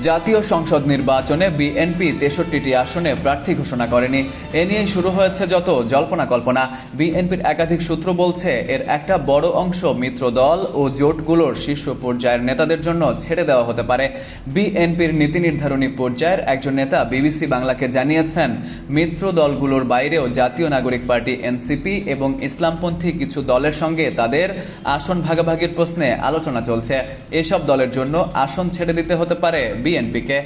জাতীয় সংসদ নির্বাচনে বিএনপি তেষট্টিটি আসনে প্রার্থী ঘোষণা করেনি। এ নিয়ে শুরু হয়েছে যত জল্পনা কল্পনা। বিএনপির একাধিক সূত্র বলছে, এর একটা বড় অংশ মিত্র দল ও জোটগুলোর শীর্ষ পর্যায়ের নেতাদের জন্য ছেড়ে দেওয়া হতে পারে। বিএনপির নীতি নির্ধারণী পর্যায়ের একজন নেতা বিবিসি বাংলাকে জানিয়েছেন, মিত্র দলগুলোর বাইরেও জাতীয় নাগরিক পার্টি, এনসিপি এবং ইসলামপন্থী কিছু দলের সঙ্গে তাদের আসন ভাগাভাগির প্রশ্নে আলোচনা চলছে। এসব দলের জন্য আসন ছেড়ে দিতে হতে পারে বিএনপিকে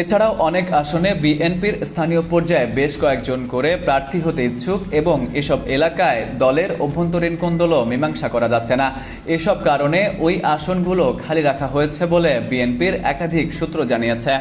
এছাড়াও অনেক আসনে বিএনপির স্থানীয় পর্যায়ে বেশ কয়েকজন করে প্রার্থী হতে ইচ্ছুক এবং এসব এলাকায় দলের অভ্যন্তরীণ কোন্দলও মীমাংসা করা যাচ্ছে না। এসব কারণে ওই আসনগুলো খালি রাখা হয়েছে বলে বিএনপির একাধিক সূত্র জানিয়েছে।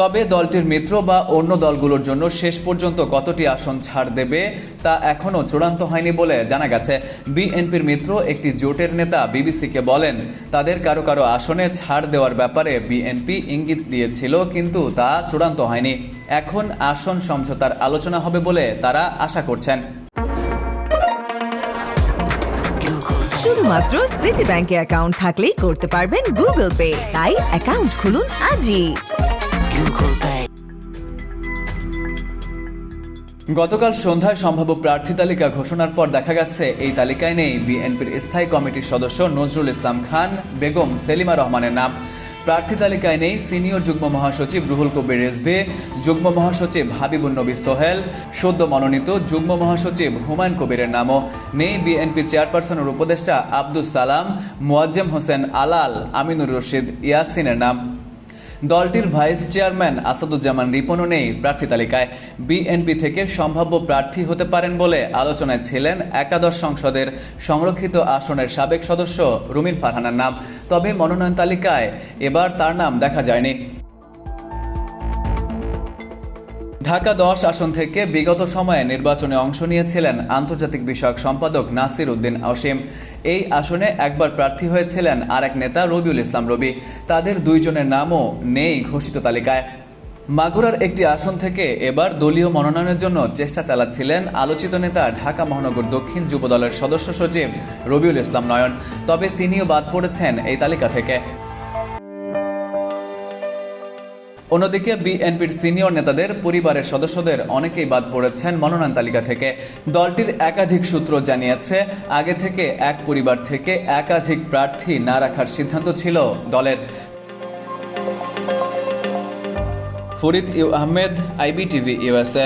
তবে দলটির মিত্র বা অন্য দলগুলোর জন্য শেষ পর্যন্ত কতটি আসন ছাড় দেবে তা এখনও চূড়ান্ত হয়নি বলে জানা গেছে। বিএনপির মিত্র একটি জোটের নেতা বিবিসিকে বলেন, তাদের কারও কারও আসনে ছাড় দেওয়ার ব্যাপারে বিএনপি ইঙ্গিত দিয়েছিল, কিন্তু তা চূড়ান্ত হয়নি। এখন আসন সমঝোতার আলোচনা হবে বলে তারা আশা করছেন। শুধুমাত্র সিটি ব্যাংকে অ্যাকাউন্ট থাকলেই করতে পারবেন গুগল পে তাই অ্যাকাউন্ট খুলুন আজই। গতকাল সন্ধ্যায় সম্ভাব্য প্রার্থী তালিকা ঘোষণার পর দেখা গেছে, এই তালিকায় নেই বিএনপির স্থায়ী কমিটির সদস্য নজরুল ইসলাম খান, বেগম সেলিমা রহমানের নাম। প্রার্থী তালিকায় নেই সিনিয়র যুগ্ম মহাসচিব রুহুল কবির রেজভি, যুগ্ম মহাসচিব হাবিবুল নবী সোহেল, সদ্য মনোনীত যুগ্ম মহাসচিব হুমায়ুন কবিরের নামও নেই। বিএনপি চেয়ারপারসনের উপদেষ্টা আব্দুল সালাম, মোয়াজ্জেম হোসেন আলাল, আমিনুর রশিদ, ইয়াসিনের নাম। দলটির ভাইস চেয়ারম্যান আসাদুজ্জামান রিপনও নেই। প্রার্থী তালিকায় বিএনপি থেকে সম্ভাব্য প্রার্থী হতে পারেন বলে আলোচনায় ছিলেন একাদশ সংসদের সংরক্ষিত আসনের সাবেক সদস্য রুমিন ফারহানার নাম। তবে মনোনয়ন তালিকায় এবার তার নাম দেখা যায়নি। ঢাকা দশ আসন থেকে বিগত সময়ে নির্বাচনে অংশ নিয়েছিলেন আন্তর্জাতিক বিষয়ক সম্পাদক নাসির উদ্দিন অসীম। এই আসনে একবার প্রার্থী হয়েছিলেন আরেক নেতা রবিউল ইসলাম রবি। তাদের দুইজনের নামও নেই ঘোষিত তালিকায়। মাগুরার একটি আসন থেকে এবার দলীয় মনোনয়নের জন্য চেষ্টা চালাচ্ছিলেন আলোচিত নেতা ঢাকা মহানগর দক্ষিণ যুব দলের সদস্য সচিব রবিউল ইসলাম নয়ন। তবে তিনিও বাদ পড়েছেন এই তালিকা থেকে। অন্যদিকে বিএনপির সিনিয়র নেতাদের, পরিবারের সদস্যদের অনেকেই বাদ পড়েছেন মনোনয়ন তালিকা থেকে। দলটির একাধিক সূত্র জানিয়েছে, আগে থেকে এক পরিবার থেকে একাধিক প্রার্থী না রাখার সিদ্ধান্ত ছিল দলের। Farid U Ahmed, IBTV USA